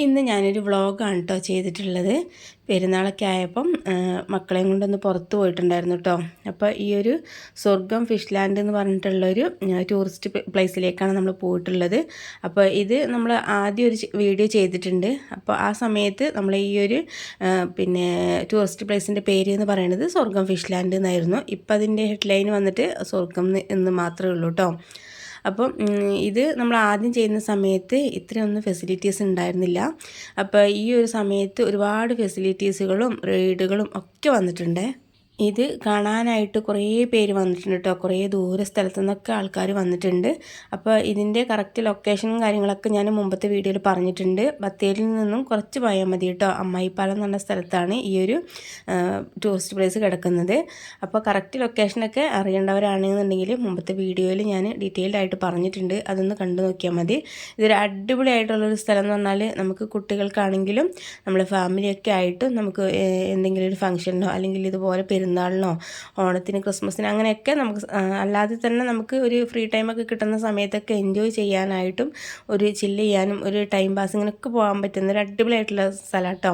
ഇന്ന് ഞാനൊരു വ്ളോഗാണ് കേട്ടോ ചെയ്തിട്ടുള്ളത്. പെരുന്നാളൊക്കെ ആയപ്പം മക്കളെയും കൊണ്ടൊന്ന് പുറത്ത് പോയിട്ടുണ്ടായിരുന്നു കേട്ടോ അപ്പോൾ ഈ ഒരു സ്വർഗം ഫിഷ് ലാൻഡ് എന്ന് പറഞ്ഞിട്ടുള്ളൊരു ടൂറിസ്റ്റ് പ്ലേസിലേക്കാണ് നമ്മൾ പോയിട്ടുള്ളത്. അപ്പോൾ ഇത് നമ്മൾ ആദ്യം ഒരു വീഡിയോ ചെയ്തിട്ടുണ്ട്. അപ്പോൾ ആ സമയത്ത് നമ്മൾ ഈ ഒരു പിന്നെ ടൂറിസ്റ്റ് പ്ലേസിന്റെ പേര് എന്ന് പറയുന്നത് സ്വർഗം ഫിഷ് ലാൻഡ് എന്നായിരുന്നു. ഇപ്പം അതിന്റെ ഹെഡ്ലൈൻ വന്നിട്ട് സ്വർഗം എന്ന് മാത്രമേ ഉള്ളൂ കേട്ടോ അപ്പം ഇത് നമ്മൾ ആദ്യം ചെയ്യുന്ന സമയത്ത് ഇത്രയൊന്നും ഫെസിലിറ്റീസ് ഉണ്ടായിരുന്നില്ല. അപ്പോൾ ഈ ഒരു സമയത്ത് ഒരുപാട് ഫെസിലിറ്റീസുകളും റൈഡുകളും ഒക്കെ വന്നിട്ടുണ്ട്. ഇത് കാണാനായിട്ട് കുറേ പേര് വന്നിട്ടുണ്ട് കേട്ടോ കുറേ ദൂര സ്ഥലത്തു നിന്നൊക്കെ ആൾക്കാർ വന്നിട്ടുണ്ട്. അപ്പോൾ ഇതിന്റെ കറക്റ്റ് ലൊക്കേഷനും കാര്യങ്ങളൊക്കെ ഞാൻ മുമ്പത്തെ വീഡിയോയിൽ പറഞ്ഞിട്ടുണ്ട്. ബത്തേരിയിൽ നിന്നും കുറച്ച് പോയാൽ മതി കേട്ടോ അമ്മായിപ്പാലം എന്ന് പറഞ്ഞ സ്ഥലത്താണ് ഈ ഒരു ടൂറിസ്റ്റ് പ്ലേസ് കിടക്കുന്നത്. അപ്പോൾ കറക്റ്റ് ലൊക്കേഷനൊക്കെ അറിയേണ്ടവരാണെന്നുണ്ടെങ്കിൽ മുമ്പത്തെ വീഡിയോയിൽ ഞാൻ ഡീറ്റെയിൽഡ് ആയിട്ട് പറഞ്ഞിട്ടുണ്ട്. അതൊന്ന് കണ്ടു നോക്കിയാൽ മതി. ഇതൊരു അടിപൊളിയായിട്ടുള്ളൊരു സ്ഥലം എന്ന് പറഞ്ഞാൽ നമുക്ക് കുട്ടികൾക്കാണെങ്കിലും നമ്മുടെ ഫാമിലിയൊക്കെ ആയിട്ട് നമുക്ക് എന്തെങ്കിലും ഒരു ഫംഗ്ഷനോ അല്ലെങ്കിൽ ഇതുപോലെ പെരുന്നാൾ പെരുന്നാളിനോ ഓണത്തിന് ക്രിസ്മസിന് അങ്ങനെയൊക്കെ നമുക്ക് അല്ലാതെ തന്നെ നമുക്ക് ഒരു ഫ്രീ ടൈമൊക്കെ കിട്ടുന്ന സമയത്തൊക്കെ എൻജോയ് ചെയ്യാനായിട്ടും ഒരു ചില്ല് ചെയ്യാനും ഒരു ടൈം പാസിങ്ങിനൊക്കെ പോകാൻ പറ്റുന്ന ഒരു അടിപൊളിയായിട്ടുള്ള സ്ഥലം കേട്ടോ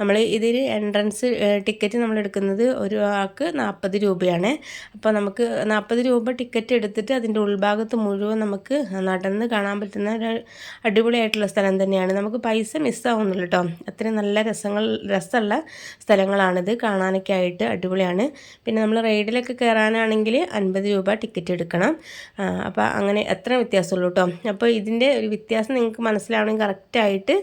നമ്മൾ ഇതിൽ എൻട്രൻസ് ടിക്കറ്റ് നമ്മൾ എടുക്കുന്നത് ഒരു ആൾക്ക് നാൽപ്പത് രൂപയാണ്. അപ്പോൾ നമുക്ക് നാൽപ്പത് രൂപ ടിക്കറ്റ് എടുത്തിട്ട് അതിന്റെ ഉൾഭാഗത്ത് മുഴുവൻ നമുക്ക് നടന്ന് കാണാൻ പറ്റുന്ന ഒരു അടിപൊളിയായിട്ടുള്ള സ്ഥലം തന്നെയാണ്. നമുക്ക് പൈസ മിസ്സാവുന്നില്ല കേട്ടോ അത്രയും നല്ല രസങ്ങൾ രസമുള്ള സ്ഥലങ്ങളാണിത്. കാണാനൊക്കെ ആയിട്ട് അടിപൊളിയാണ്. ആണ് പിന്നെ നമ്മൾ റൈഡിലൊക്കെ കയറാനാണെങ്കിൽ അൻപത് രൂപ ടിക്കറ്റ് എടുക്കണം. അപ്പോൾ അങ്ങനെ എത്ര വ്യത്യാസമുള്ളൂ കേട്ടോ അപ്പോൾ ഇതിന്റെ ഒരു വ്യത്യാസം നിങ്ങൾക്ക് മനസ്സിലാവണമെങ്കിൽ കറക്റ്റായിട്ട്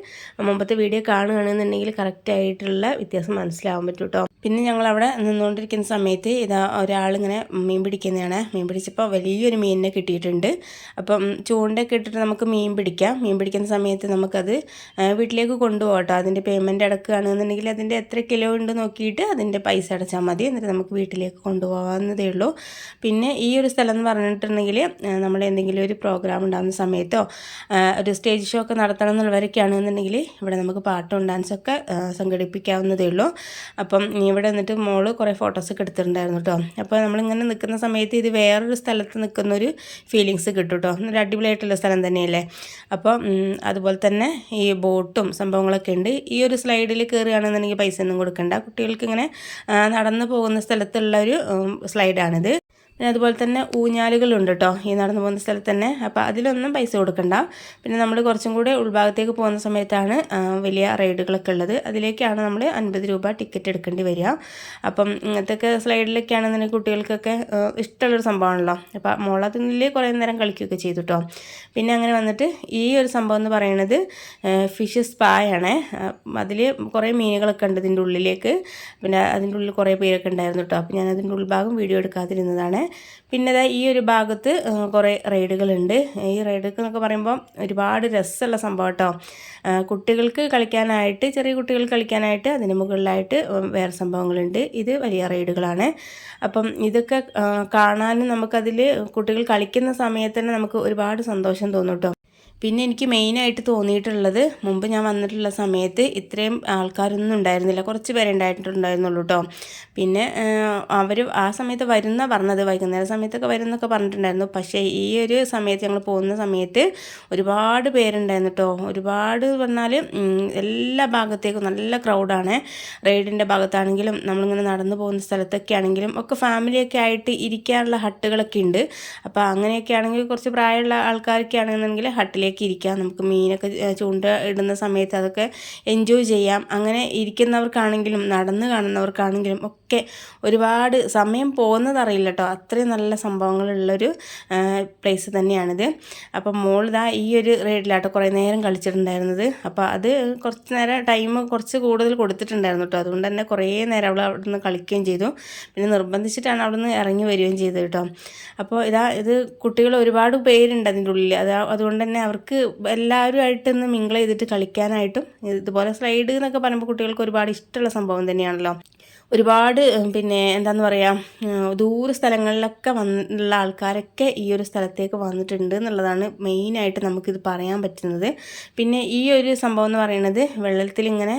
മുമ്പത്തെ വീഡിയോ കാണുകയാണെന്നുണ്ടെങ്കിൽ കറക്റ്റായിട്ടുള്ള വ്യത്യാസം മനസ്സിലാവാൻ പറ്റും കേട്ടോ പിന്നെ ഞങ്ങൾ അവിടെ നിന്നുകൊണ്ടിരിക്കുന്ന സമയത്ത് ഇതാ ഒരാളിങ്ങനെ മീൻ പിടിക്കുന്നതാണ്. മീൻ പിടിച്ചപ്പോൾ വലിയൊരു മീനിനെ കിട്ടിയിട്ടുണ്ട്. അപ്പം ചൂണ്ടയൊക്കെ ഇട്ടിട്ട് നമുക്ക് മീൻ പിടിക്കാം. മീൻ പിടിക്കുന്ന സമയത്ത് നമുക്കത് വീട്ടിലേക്ക് കൊണ്ടുപോകട്ടോ. അതിന്റെ പേയ്മെന്റ് അടക്കുകയാണെന്നുണ്ടെങ്കിൽ അതിന്റെ എത്ര കിലോ ഉണ്ട് നോക്കിയിട്ട് അതിന്റെ പൈസ അടച്ചാൽ മതി. എന്നിട്ട് നമുക്ക് വീട്ടിലേക്ക് കൊണ്ടുപോകാവുന്നതേ ഉള്ളൂ. പിന്നെ ഈ ഒരു സ്ഥലം എന്ന് പറഞ്ഞിട്ടുണ്ടെങ്കിൽ നമ്മൾ എന്തെങ്കിലും ഒരു പ്രോഗ്രാം ഉണ്ടാകുന്ന സമയത്തോ ഒരു സ്റ്റേജ് ഷോ ഒക്കെ നടത്തണം എന്നുള്ളവരൊക്കെയാണെന്നുണ്ടെങ്കിൽ ഇവിടെ നമുക്ക് പാട്ടും ഡാൻസൊക്കെ സംഘടിപ്പിക്കാവുന്നതേ ഉള്ളൂ. അപ്പം ഇവിടെ നിന്നിട്ട് മോൾ കുറേ ഫോട്ടോസൊക്കെ എടുത്തിട്ടുണ്ടായിരുന്നു കേട്ടോ അപ്പോൾ നമ്മളിങ്ങനെ നിൽക്കുന്ന സമയത്ത് ഇത് വേറൊരു സ്ഥലത്ത് നിൽക്കുന്ന ഒരു ഫീലിങ്സ് കിട്ടും കേട്ടോ ഒരു അടിപൊളിയായിട്ടുള്ള സ്ഥലം തന്നെയല്ലേ? അപ്പോൾ അതുപോലെ തന്നെ ഈ ബോട്ടും സംഭവങ്ങളൊക്കെ ഉണ്ട്. ഈ ഒരു സ്ലൈഡിൽ കയറുകയാണെന്നുണ്ടെങ്കിൽ പൈസ ഒന്നും കൊടുക്കണ്ട. കുട്ടികൾക്ക് ഇങ്ങനെ നടന്നു പോകുന്ന സ്ഥലത്തുള്ള ഒരു സ്ലൈഡാണിത് പിന്നെ അതുപോലെ തന്നെ ഊഞ്ഞാലുകളുണ്ട് കേട്ടോ ഈ നടന്നു പോകുന്ന സ്ഥലത്ത് തന്നെ. അപ്പോൾ അതിലൊന്നും പൈസ കൊടുക്കണ്ട. പിന്നെ നമ്മൾ കുറച്ചും കൂടെ ഉൾഭാഗത്തേക്ക് പോകുന്ന സമയത്താണ് വലിയ റൈഡുകളൊക്കെ ഉള്ളത്. അതിലേക്കാണ് നമ്മൾ അൻപത് രൂപ ടിക്കറ്റ് എടുക്കേണ്ടി വരിക. അപ്പം ഇങ്ങനത്തെയൊക്കെ സ്ലൈഡിലൊക്കെ ആണെന്നുണ്ടെങ്കിൽ കുട്ടികൾക്കൊക്കെ ഇഷ്ടമുള്ളൊരു സംഭവമാണല്ലോ. അപ്പോൾ മോളതിൽ കുറേ നേരം കളിക്കുകയൊക്കെ ചെയ്തു കേട്ടോ പിന്നെ അങ്ങനെ വന്നിട്ട് ഈ ഒരു സംഭവം എന്ന് പറയുന്നത് ഫിഷ് സ്പായാണ്. അതിൽ കുറേ മീനുകളൊക്കെ ഉണ്ട് ഇതിന്റെ ഉള്ളിലേക്ക്. പിന്നെ അതിന്റെ ഉള്ളിൽ കുറേ പേരൊക്കെ ഉണ്ടായിരുന്നു കേട്ടോ അപ്പോൾ ഞാൻ അതിന്റെ ഉൾഭാഗം വീഡിയോ എടുക്കാതിരുന്നതാണ്. പിന്നെ ഈ ഒരു ഭാഗത്ത് കുറേ റൈഡുകളുണ്ട്. ഈ റൈഡുകൾ എന്നൊക്കെ പറയുമ്പോൾ ഒരുപാട് രസമുള്ള സംഭവം കേട്ടോ കുട്ടികൾക്ക് കളിക്കാനായിട്ട് ചെറിയ കുട്ടികൾക്ക് കളിക്കാനായിട്ട് അതിന് മുകളിലായിട്ട് വേറെ സംഭവങ്ങളുണ്ട്. ഇത് വലിയ റൈഡുകളാണ്. അപ്പം ഇതൊക്കെ കാണാനും നമുക്കതിൽ കുട്ടികൾ കളിക്കുന്ന സമയത്ത് തന്നെ നമുക്ക് ഒരുപാട് സന്തോഷം തോന്നും കേട്ടോ പിന്നെ എനിക്ക് മെയിനായിട്ട് തോന്നിയിട്ടുള്ളത് മുമ്പ് ഞാൻ വന്നിട്ടുള്ള സമയത്ത് ഇത്രയും ആൾക്കാരൊന്നും ഉണ്ടായിരുന്നില്ല. കുറച്ച് പേരെ ഉണ്ടായിട്ടുണ്ടായിരുന്നുള്ളൂ കേട്ടോ പിന്നെ അവർ ആ സമയത്ത് വരുന്ന പറഞ്ഞത് വൈകുന്നേര സമയത്തൊക്കെ വരുന്നൊക്കെ പറഞ്ഞിട്ടുണ്ടായിരുന്നു. പക്ഷേ ഈ ഒരു സമയത്ത് ഞങ്ങൾ പോകുന്ന സമയത്ത് ഒരുപാട് പേരുണ്ടായിരുന്നു കേട്ടോ ഒരുപാട് പറഞ്ഞാൽ എല്ലാ ഭാഗത്തേക്കും നല്ല ക്രൗഡാണ് റൈഡിന്റെ ഭാഗത്താണെങ്കിലും നമ്മളിങ്ങനെ നടന്നു പോകുന്ന സ്ഥലത്തൊക്കെ ആണെങ്കിലും ഒക്കെ ഫാമിലിയൊക്കെ ആയിട്ട് ഇരിക്കാനുള്ള ഹട്ടുകളൊക്കെ ഉണ്ട്. അപ്പോൾ അങ്ങനെയൊക്കെ ആണെങ്കിൽ കുറച്ച് പ്രായമുള്ള ആൾക്കാരൊക്കെ ആണെന്നുണ്ടെങ്കിൽ ഹട്ടിലേക്ക് അതിലേക്ക് ഇരിക്കാം. നമുക്ക് മീനൊക്കെ ചൂണ്ട ഇടുന്ന സമയത്ത് അതൊക്കെ എൻജോയ് ചെയ്യാം. അങ്ങനെ ഇരിക്കുന്നവർക്കാണെങ്കിലും നടന്ന് കാണുന്നവർക്കാണെങ്കിലും ഒക്കെ ഒരുപാട് സമയം പോകുന്നതറിയില്ല കേട്ടോ അത്രയും നല്ല സംഭവങ്ങളുള്ളൊരു പ്ലേസ് തന്നെയാണിത്. അപ്പം മോൾ ഈ ഒരു റൈഡിലാട്ടോ കുറേ നേരം കളിച്ചിട്ടുണ്ടായിരുന്നത്. അപ്പോൾ അത് കുറച്ച് നേരം ടൈം കുറച്ച് കൂടുതൽ കൊടുത്തിട്ടുണ്ടായിരുന്നു കേട്ടോ അതുകൊണ്ട് തന്നെ കുറേ നേരം അവൾ അവിടെ നിന്ന് കളിക്കുകയും ചെയ്തു. പിന്നെ നിർബന്ധിച്ചിട്ടാണ് അവിടെ നിന്ന് ഇറങ്ങി വരികയും ചെയ്തു കേട്ടോ അപ്പോൾ ഇതാ ഇത് കുട്ടികൾ ഒരുപാട് പേരുണ്ട് അതിന്റെ ഉള്ളിൽ അത് അതുകൊണ്ട് തന്നെ അവർ അവർക്ക് എല്ലാവരുമായിട്ടൊന്ന് മിങ്കിൾ ചെയ്തിട്ട് കളിക്കാനായിട്ടും ഇതുപോലെ സ്ലൈഡ് എന്നൊക്കെ പറയുമ്പോൾ കുട്ടികൾക്ക് ഒരുപാട് ഇഷ്ടമുള്ള സംഭവം തന്നെയാണല്ലോ. ഒരുപാട് പിന്നെ എന്താന്ന് പറയുക ദൂര സ്ഥലങ്ങളിലൊക്കെ വന്നുള്ള ആൾക്കാരൊക്കെ ഈ ഒരു സ്ഥലത്തേക്ക് വന്നിട്ടുണ്ട് എന്നുള്ളതാണ് മെയിനായിട്ട് നമുക്കിത് പറയാൻ പറ്റുന്നത്. പിന്നെ ഈ ഒരു സംഭവം എന്ന് പറയുന്നത് വെള്ളത്തിൽ ഇങ്ങനെ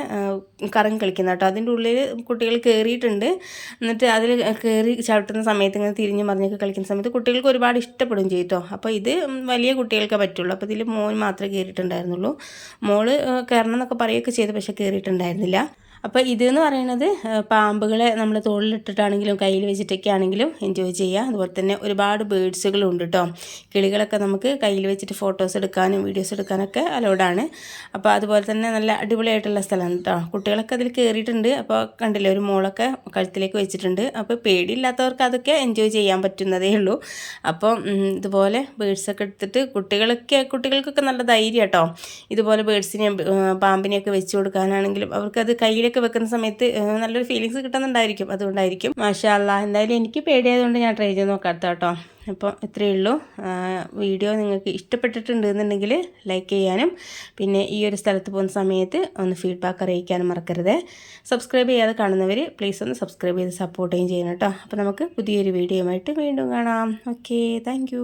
കറം കളിക്കുന്ന കേട്ടോ. അതിന്റെ ഉള്ളിൽ കുട്ടികൾ കയറിയിട്ടുണ്ട് എന്നിട്ട് അതിൽ കയറി ചവിട്ടുന്ന സമയത്ത് ഇങ്ങനെ തിരിഞ്ഞ് മറിഞ്ഞൊക്കെ കളിക്കുന്ന സമയത്ത് കുട്ടികൾക്ക് ഒരുപാട് ഇഷ്ടപ്പെടും ചെയ്തോ അപ്പോൾ ഇത് വലിയ കുട്ടികൾക്കേ പറ്റുള്ളൂ. അപ്പോൾ ഇതിൽ മോൻ മാത്രമേ കയറിയിട്ടുണ്ടായിരുന്നുള്ളൂ മോൾ കയറണം എന്നൊക്കെ പറയുകയൊക്കെ ചെയ്തു പക്ഷേ കയറിയിട്ടുണ്ടായിരുന്നില്ല അപ്പോൾ ഇതെന്ന് പറയുന്നത് പാമ്പുകളെ നമ്മൾ തോളിലിട്ടിട്ടാണെങ്കിലും കയ്യിൽ വെച്ചിട്ടൊക്കെ ആണെങ്കിലും എൻജോയ് ചെയ്യുക അതുപോലെ തന്നെ ഒരുപാട് ബേഡ്സുകളുണ്ട് കേട്ടോ കിളികളൊക്കെ നമുക്ക് കയ്യിൽ വെച്ചിട്ട് ഫോട്ടോസ് എടുക്കാനും വീഡിയോസ് എടുക്കാനൊക്കെ അലോഡാണ് അപ്പോൾ അതുപോലെ തന്നെ നല്ല അടിപൊളിയായിട്ടുള്ള സ്ഥലമാണ് കേട്ടോ കുട്ടികളൊക്കെ അതിൽ കയറിയിട്ടുണ്ട് അപ്പോൾ കണ്ടില്ലേ ഒരു മോളൊക്കെ കഴുത്തിലേക്ക് വെച്ചിട്ടുണ്ട്. അപ്പോൾ പേടിയില്ലാത്തവർക്ക് അതൊക്കെ എൻജോയ് ചെയ്യാൻ പറ്റുന്നതേ ഉള്ളൂ. അപ്പോൾ ഇതുപോലെ ബേഡ്സൊക്കെ എടുത്തിട്ട് കുട്ടികളൊക്കെ കുട്ടികൾക്കൊക്കെ നല്ല ധൈര്യം കേട്ടോ ഇതുപോലെ ബേഡ്സിനെയും പാമ്പിനെയൊക്കെ വെച്ച് കൊടുക്കാനാണെങ്കിലും അവർക്കത് കയ്യിലൊക്കെ വെക്കുന്ന സമയത്ത് നല്ലൊരു ഫീലിങ്സ് കിട്ടുന്നുണ്ടായിരിക്കും. അതുകൊണ്ടായിരിക്കും. മാഷാ അല്ലാ. എന്തായാലും എനിക്ക് പേടിയായതുകൊണ്ട് ഞാൻ ട്രൈ ചെയ്ത് നോക്കാത്ത കേട്ടോ അപ്പോൾ ഇത്രയേ ഉള്ളൂ. വീഡിയോ നിങ്ങൾക്ക് ഇഷ്ടപ്പെട്ടിട്ടുണ്ട് എന്നുണ്ടെങ്കിൽ ലൈക്ക് ചെയ്യാനും പിന്നെ ഈ ഒരു സ്ഥലത്ത് പോകുന്ന സമയത്ത് ഒന്ന് ഫീഡ്ബാക്ക് അറിയിക്കാനും മറക്കരുത്. സബ്സ്ക്രൈബ് ചെയ്യാതെ കാണുന്നവർ പ്ലീസ് ഒന്ന് സബ്സ്ക്രൈബ് ചെയ്ത് സപ്പോർട്ട് ചെയ്യും ചെയ്യണം കേട്ടോ അപ്പോൾ നമുക്ക് പുതിയൊരു വീഡിയോയുമായിട്ട് വീണ്ടും കാണാം. Okay thank